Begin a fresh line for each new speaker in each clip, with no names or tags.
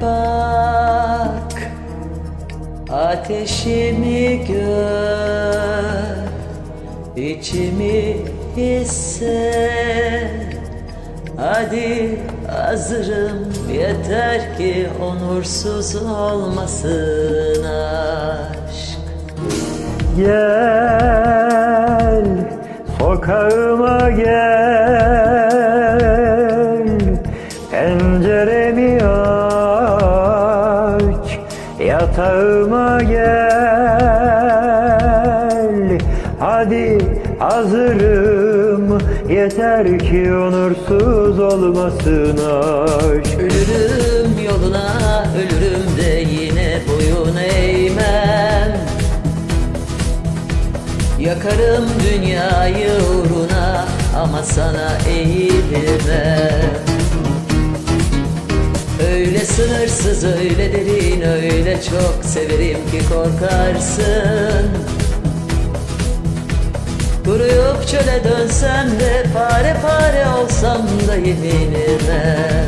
Bak Ateşimi gör İçimi hisset Hadi hazırım Yeter ki onursuz olmasın aşk.
Gel Sokağıma gel. Yatağıma gel. Hadi hazırım. Yeter ki onursuz olmasın aşk.
Ölürüm yoluna ölürüm de yine boyun eğmem. Yakarım dünyayı uğruna ama sana eğilmem. Öyle sınırsız öyle derin öyle çok severim ki korkarsın. Kuruyup çöle dönsem de pare pare olsam da yeminime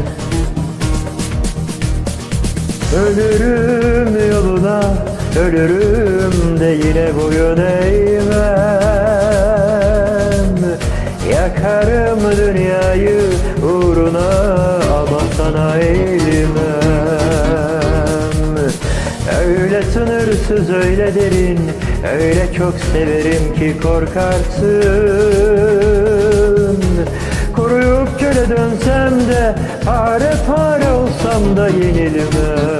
Ölürüm yoluna, ölürüm de yine boyun eğmem. Yakarım dünyayı uğruna ama sana eğilmem Öyle sınırsız, öyle derin, öyle çok severim ki korkarsın. Kuruyup köle dönsem de pare pare olsam da yenilmem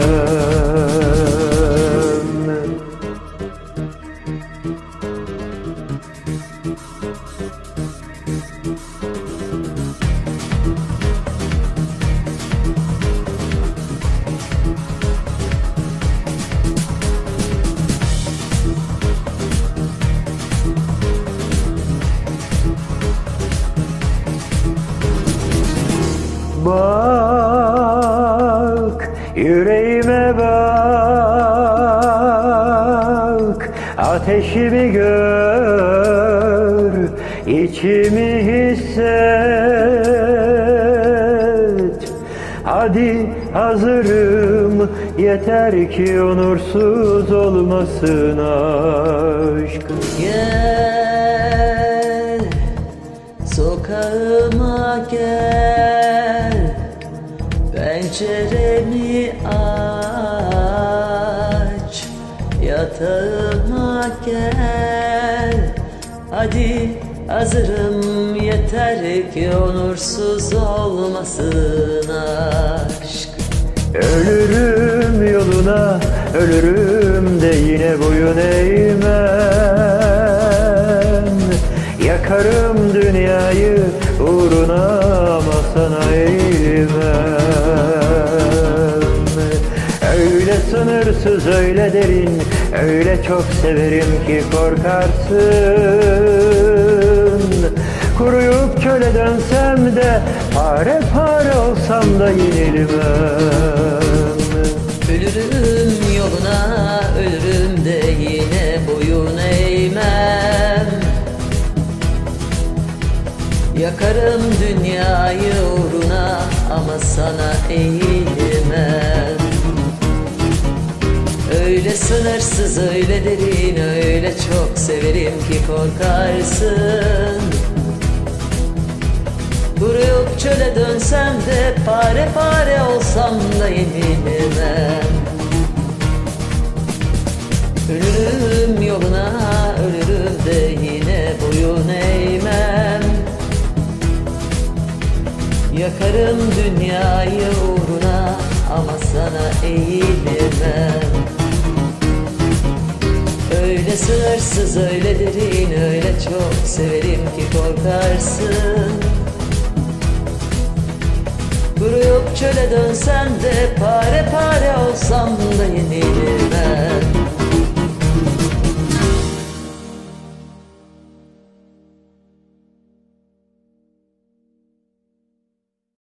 Bak yüreğime bak. Ateşimi gör içimi hisset. Hadi hazırım yeter ki onursuz olmasın aşk
Gel sokağıma gel Penceremi aç Yatağıma gel. Hadi hazırım yeter ki onursuz olmasın aşk.
Ölürüm yoluna, ölürüm de yine boyun eğmem. Yakarım dünyayı uğruna ama sana eğilmem sınırsız, öyle derin, öyle çok severim ki korkarsın. Kuruyup köle dönsem de pare pare olsam da yenilmem
Ölürüm yoluna ölürüm de yine boyun eğmem. Yakarım dünyayı uğruna ama sana eğilmem sınırsız öyle derin öyle çok severim ki korkarsın. Kuruyup çöle dönsem de pare pare olsam da yenilmem Ölürüm yoluna ölürüm de yine boyun eğmem. Yakarım dünyayı uğruna ama sana eğilmem Öyle sınırsız öyle derin öyle çok Severim ki korkarsın. Kuruyup çöle dönsem de pare pare olsam da yenilir.